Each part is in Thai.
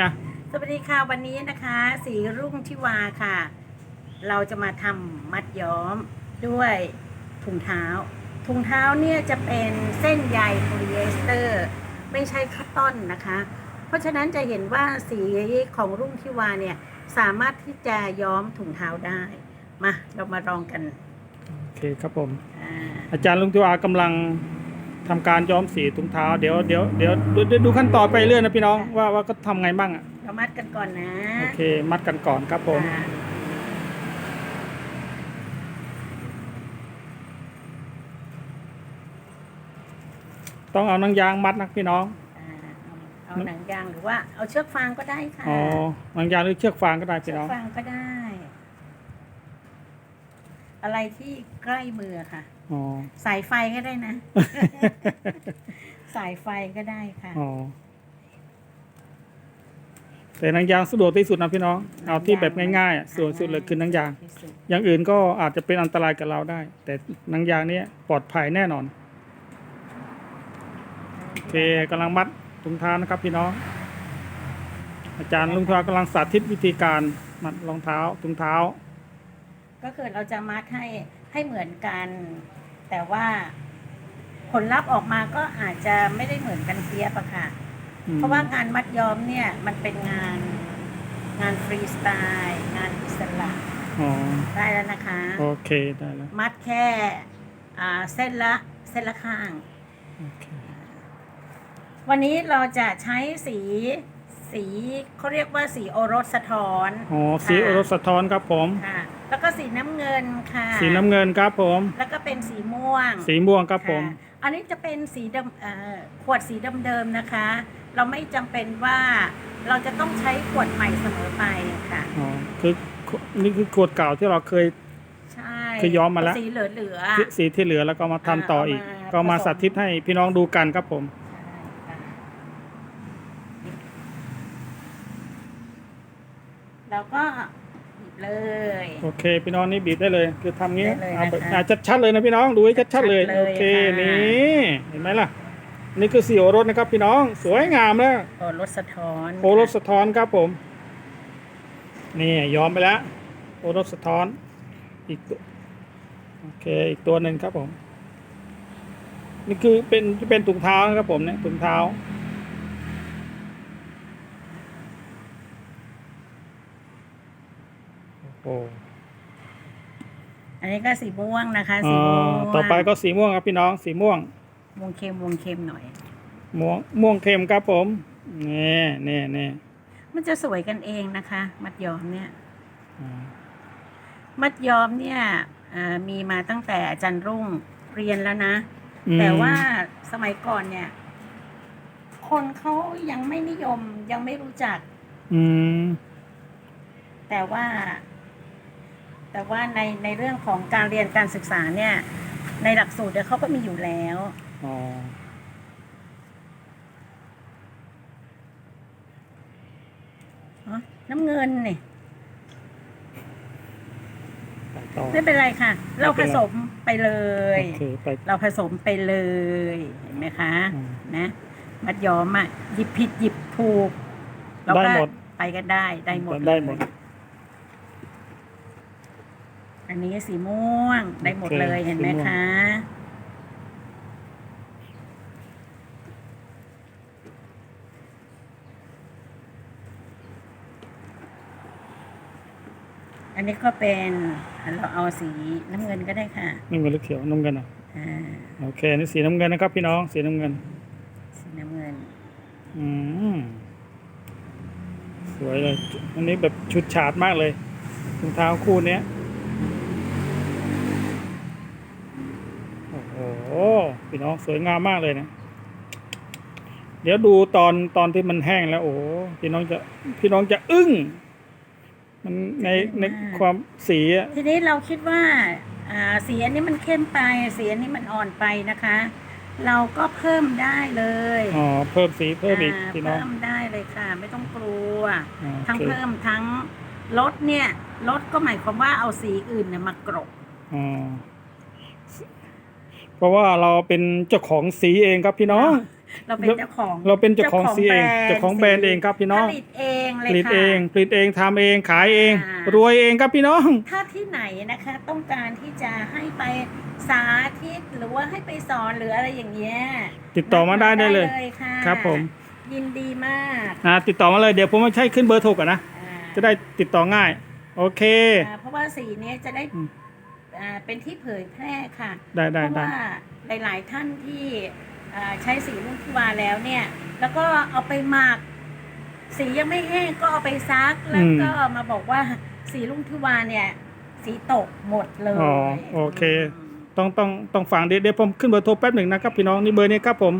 อะสวัสดีค่ะวันนี้นะคะ สีรุ่งทิวาค่ะ เราจะมาทำมัดย้อมด้วยถุงเท้า ถุงเท้าเนี่ยจะเป็นเส้นใยโพลีเอสเตอร์ ไม่ใช่คัตตอนนะคะ เพราะฉะนั้นจะเห็นว่าสีของรุ่งทิวาเนี่ยสามารถที่จะย้อมถุงเท้าได้มาเรามาลองกันโอเคครับผมอ่าอาจารย์ลุงทิวากำลัง ทำการย้อมสีถุงเท้าเดี๋ยวเดี๋ยวเดี๋ยวดูดูดูขั้นตอนไปเรื่อยนะพี่น้องว่าว่าก็ทำไงบ้างอะเรามัดกันก่อนนะ โอเค มัดกันก่อนครับผมอ่าต้องเอานังยางมัดนะพี่น้องอ่าเอาเอาหนังยางหรือว่าเอาเชือกฟางก็ได้ค่ะอ๋อนังยางหรือเชือกฟางก็ได้เชืพี่อกน้องฟางก็ได้ อะไรที่ใกล้มือค่ะ อ๋อ สายไฟก็ได้นะ สายไฟก็ได้ค่ะ อ๋อ แต่นังยางสะดวกที่สุดนะพี่น้อง เอาที่แบบง่ายๆอะส่วนสุดเลยคือนังยาง ที่สุดอย่างอื่นก็อาจจะเป็นอันตรายกับเราได้ แต่หนังยางเนี้ยปลอดภัยแน่นอน โอเคกำลังมัดถุงเท้านะครับ พี่น้อง อาจารย์ลุงทวากำลังสาธิตวิธีการมัดรองเท้าถุงเท้า ก็คือเราจะมัดให้ให้เหมือนกัน แต่ว่าผลลัพธ์ออกมาก็อาจจะไม่ได้เหมือนกันเทียบอะค่ะอืมเพราะว่างานมัดย้อมเนี่ย มันเป็นงานงานฟรีสไตล์ งานอิสระอ๋อได้แล้วนะคะ โอเคได้แล้ว มัดแค่อ่าเส้นละเส้นละข้างโอเควันนี้เราจะใช้สี สีเขาเรียกว่าสีโอรสสะท้อนอ๋อสีโอรสสะท้อนครับผม ค่ะ แล้วก็สีน้ำเงินค่ะ สีน้ำเงินครับผม แล้วก็เป็นสีม่วงสีม่วงครับผม ค่ะอันนี้จะเป็นสีดำเอ่อขวดสีเดิมๆนะคะ เราไม่จำเป็นว่าเราจะต้องใช้ขวดใหม่เสมอไปค่ะ อ๋อคือนี่คือขวดเก่าที่เราเคย ใช่คือย้อมมาแล้ว สีเหลือๆ สีที่เหลือแล้วก็มาทำต่ออีก เอามา ก็มาผสมสาธิตให้พี่น้องดูกันครับผม ใช่ค่ะ แล้วก็หยิบเลย โอเค พี่น้องนี่บีบได้เลย คือทำงี้ได้เลยเอาแบบนะคะอะชัดๆเลยนะพี่น้องดูให้ชัดๆเลย ชัดๆเลยโอเคค่ะ นี่เห็นไหมล่ะ นี่คือสีโอรสนะครับ พี่น้องสวยงามแล้วโอรสสะท้อนโอรสสะท้อนครับผม นี่ย้อมไปแล้วโอรสสะท้อนอีกตัวโอเคอีกตัวหนึ่งครับผม นี่คือเป็นเป็นถุงเท้านะครับผมเนี่ยถุงเท้า โอ้โหอันนี้ก็สีม่วงนะคะอ่สีม่วงาต่อไปก็สีม่วงครับพี่น้อง สีม่วงม่วงเค็มม่วงเค็มหน่อย ม่วง ม่วงเค็มครับผมนี่นี่นี่มันจะสวยกันเองนะคะ มัดย้อมเนี่ย อ่ามัดย้อมเนี่ยอ่ามีมาตั้งแต่อาจันรุ่งเรียนแล้วนะ อืมแต่ว่าสมัยก่อนเนี่ย คนเขายังไม่นิยมยังไม่รู้จัก อืมแต่ว่า แต่ว่าในในเรื่องของการเรียนการศึกษาเนี่ย ในหลักสูตรเนี่ยเขาก็มีอยู่แล้ว อ๋ออ๋อน้ำเงินเนี่ยไปต่อไม่เป็นไรค่ะ เราไม่ผเป็นไรสมไปเลย โอเคไป เราผสมไปเลยเห็นไหมคะอืมนะมัดย้อมอะหยิบผิดหยิบถูกเราก็ได้หมด ไปกันได้ได้หมดได้หมด เลย อันนี้สีม่วงได้หมดโอเคเลยเห็นไหมสีม่วงคะ อันนี้ก็เป็นเราเอาสีน้ำเงินก็ได้ค่ะ น้ำเงินหรือเขียวน้ำเงินอะอ่าโอเคนี่สีน้ำเงินนะครับพี่น้องสีน้ำเงิน สีน้ำเงิน อืมสวยเลยอันนี้แบบชุดฉาดมากเลยรองเท้าคู่เนี้ย โอ้โหพี่น้องสวยงามมากเลยนะ เดี๋ยวดูตอนตอนที่มันแห้งแล้ว โอ้โหพี่น้องจะพี่น้องจะอึ้ง มันในในความสีอะทีนี้เราคิดว่าอ่าสีอันนี้มันเข้มไปสีอันนี้มันอ่อนไปนะคะ เราก็เพิ่มได้เลยอ๋อเพิ่มสีเพิ่มอีกาพี่น้อง เพิ่มได้เลยค่ะ ไม่ต้องกลัว อ่าทั้งโอเค เพิ่มทั้งลดเนี่ยลดก็หมายความว่าเอาสีอื่นเนี่ยมากรบอ๋อ เพราะว่าเราเป็นเจ้าของสีเองครับพี่น้อง เราเป็นเจ้าของเราเป็นเจ้าของสีเองแบรนด์เจ้าของแบรนด์เองครับพี่น้องผลิตเองเลยผลิตค่ะเองผลิตเองทำเองขายเองอ่ารวยเองครับพี่น้อง ถ้าที่ไหนนะคะต้องการที่จะให้ไปสาธิตหรือว่าให้ไปสอนหรืออะไรอย่างเงี้ยติดต่อมาได้ได้เลยค่ะครับผมยินดีมากอ่าติดต่อมาเลยเดี๋ยวผมจะใช้ขึ้นเบอร์โทรก่อนนะอ่าจะได้ติดต่อง่าย โอเคอ่าเพราะว่าสีเนี้ยจะได้ อืมอ่าเป็นที่เผยแพร่ค่ะได้เพได้ราะได้ ว่าหลาย ๆ ท่านที่อ่าใช้สีรุ่งที่วาแล้วเนี่ย แล้วก็เอาไปหมัก สียังไม่แห้งก็เอาไปซักแล้วก็มาบอกว่าสีรุ่งที่วาเนี่ย สีตกหมดเลยอ๋อโอเคต้องต้องต้องฟังเดี๋ยวเดี๋ยวผมขึ้นเบอร์โทรแป๊บหนึ่งนะครับพี่น้องนี่เบอร์นี้ครับผม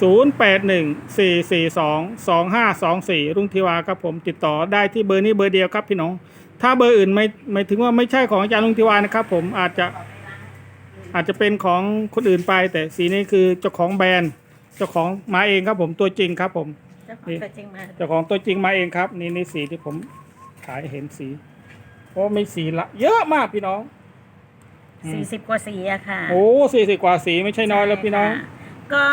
ศูนย์แปดหนึ่งสี่สี่สองสองห้าสองสี่รุ่งทิวาครับผมติดต่อได้ที่เบอร์นี้เบอร์เดียวครับพี่น้อง ถ้าเบอร์อื่นไม่ไม่ถึงว่าไม่ใช่ของอาจารย์ลุงทิวานะครับ ผมอาจจะอาจจะเป็นของคนอื่นไป แต่สีนี้คือเจ้าของแบรนด์เจ้าของมาเองครับ ผมตัวจริงครับ ผมเจ้าของตัวจริงมาเจ้าของตัวจริงมาเองครับ นี่นี่สีที่ผมขายให้เห็นสีเพราะมีสีละ เยอะมากพี่น้องอืมสี่สิบกว่าสีอะค่ะ โอ้สี่สิบกว่าสีไม่ใช่น้อยแล้วพี่น้องใช่ค่ะก็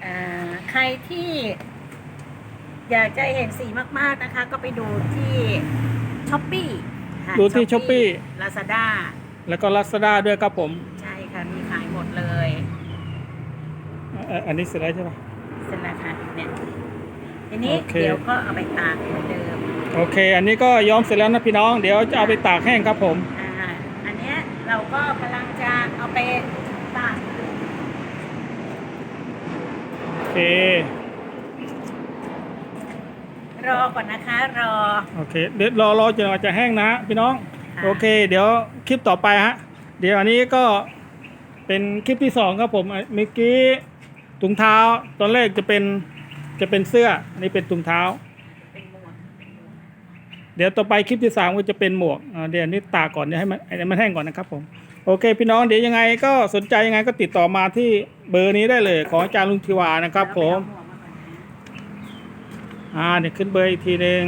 เอ่อใครที่ อยากจะเห็นสีมาก ๆนะคะ ก็ไปดูที่ ช้อปปี้ดูที่ Shopee ลาซาด้าแล้วก็ลัสด้าด้วยครับผมใช่ค่ะ มีขายหมดเลย เอ่ออันนี้เสร็จแล้วใช่ปะ เสร็จแล้วค่ะเนี่ยทีนี้โอเค เดี๋ยวก็เอาไปตากเหมือนเดิมโอเค อันนี้ก็ย้อมเสร็จแล้วนะพี่น้อง เดี๋ยวจะเอาไปตากแห้งครับผม อ่าอันเนี้ยเราก็กำลังจะเอาไปตากโอเค รอก่อนนะคะรอ โอเคเดี๋ยวรอรอจนกว่าจะแห้งนะพี่น้อง ค่ะ โอเค เดี๋ยวคลิปต่อไปฮะ เดี๋ยวอันนี้ก็เป็นคลิปที่สองครับผมอะเมื่อกี้ถุงเท้าตอนแรกจะเป็นจะเป็นเสื้ออันนี้เป็นถุงเท้า เป็นหมวกเป็นหมวกเดี๋ยวต่อไปคลิปที่สามก็จะเป็นหมวกอ่าเดี๋ยวอันนี้ตากก่อนเดี๋ยวให้มันให้มันแห้งก่อนนะครับผม โอเค พี่น้องเดี๋ยวยังไงก็สนใจยังไงก็ติดต่อมาที่เบอร์นี้ได้เลย ของอาจารย์ลุงทิวานะครับผมอ่า อ่าเดี๋ยขึ้นเบอร์อีกทีหนึ่ง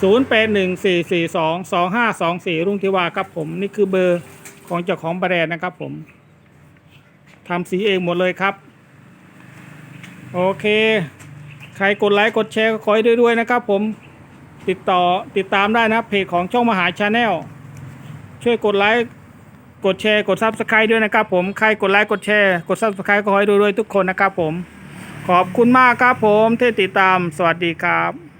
ศูนย์แปดหนึ่งสี่สี่สองสองห้าสองสี่รุ่งทิวาครับผม นี่คือเบอร์ของเจ้าของแบรนด์นะครับผมทำสีเองหมดเลยครับ โอเค ใครกดไลค์กดแชร์ก็ขอให้ด้วยๆนะครับผมติดต่อติดตามได้นะเพจของช่องมหาชาแนลช่วยกดไลค์กดแชร์กดซับสไครต์ด้วยนะครับผม ใครกดไลค์กดแชร์กดซับสไครต์ก็ขอให้ด้วยๆทุกคนนะครับผม ขอบคุณมากครับผมที่ติดตามสวัสดีครับ